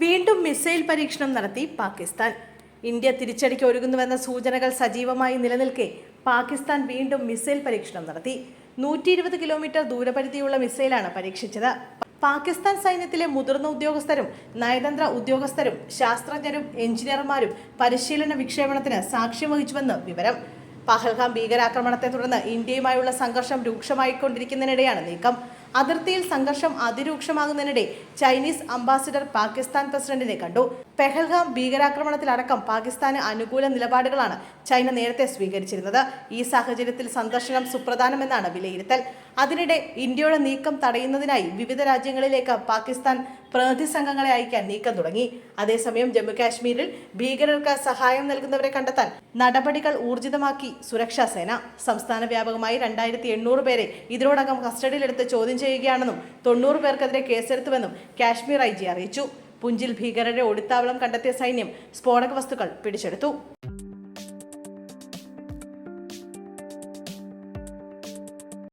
വീണ്ടും മിസൈൽ പരീക്ഷണം നടത്തി പാകിസ്ഥാൻ. ഇന്ത്യ തിരിച്ചടിക്ക് ഒരുങ്ങുന്നുവെന്ന സൂചനകൾ സജീവമായി നിലനിൽക്കെ പാകിസ്ഥാൻ വീണ്ടും മിസൈൽ പരീക്ഷണം നടത്തി. നൂറ്റി ഇരുപത് കിലോമീറ്റർ ദൂരപരിധിയുള്ള മിസൈലാണ് പരീക്ഷിച്ചത്. പാകിസ്ഥാൻ സൈന്യത്തിലെ മുതിർന്ന ഉദ്യോഗസ്ഥരും നയതന്ത്ര ഉദ്യോഗസ്ഥരും ശാസ്ത്രജ്ഞരും എഞ്ചിനീയർമാരും പരിശീലന വിക്ഷേപണത്തിന് സാക്ഷ്യം വഹിച്ചുവെന്ന് വിവരം. പഹൽഗാം ഭീകരാക്രമണത്തെ തുടർന്ന് ഇന്ത്യയുമായുള്ള സംഘർഷം രൂക്ഷമായിക്കൊണ്ടിരിക്കുന്നതിനിടെയാണ് നീക്കം. അതിർത്തിയിൽ സംഘർഷം അതിരൂക്ഷമാകുന്നതിനിടെ ചൈനീസ് അംബാസിഡർ പാകിസ്ഥാൻ പ്രസിഡന്റിനെ കണ്ടു. പെഹൽഗാം ഭീകരാക്രമണത്തിലടക്കം പാകിസ്ഥാന് അനുകൂല നിലപാടുകളാണ് ചൈന നേരത്തെ സ്വീകരിച്ചിരുന്നത്. ഈ സാഹചര്യത്തിൽ സന്ദർശനം സുപ്രധാനമെന്നാണ് വിലയിരുത്തൽ. അതിനിടെ ഇന്ത്യയുടെ നീക്കം തടയുന്നതിനായി വിവിധ രാജ്യങ്ങളിലേക്ക് പാകിസ്ഥാൻ പ്രതിനിധി സംഘങ്ങളെ അയക്കാൻ നീക്കം തുടങ്ങി. അതേസമയം ജമ്മുകാശ്മീരിൽ ഭീകരർക്ക് സഹായം നൽകുന്നവരെ കണ്ടെത്താൻ നടപടികൾ ഊർജിതമാക്കി സുരക്ഷാ സേന. സംസ്ഥാന വ്യാപകമായി രണ്ടായിരത്തി എണ്ണൂറ് പേരെ ഇതിനോടകം കസ്റ്റഡിയിലെടുത്ത് ചോദ്യം ചെയ്യുകയാണെന്നും തൊണ്ണൂറ് പേർക്കെതിരെ കേസെടുത്തുവെന്നും കാശ്മീർ ഐ ജി അറിയിച്ചു. പുഞ്ചിൽ ഭീകരരെ ഒളിത്താവളം കണ്ടെത്തിയ സൈന്യം സ്ഫോടക വസ്തുക്കൾ പിടിച്ചെടുത്തു.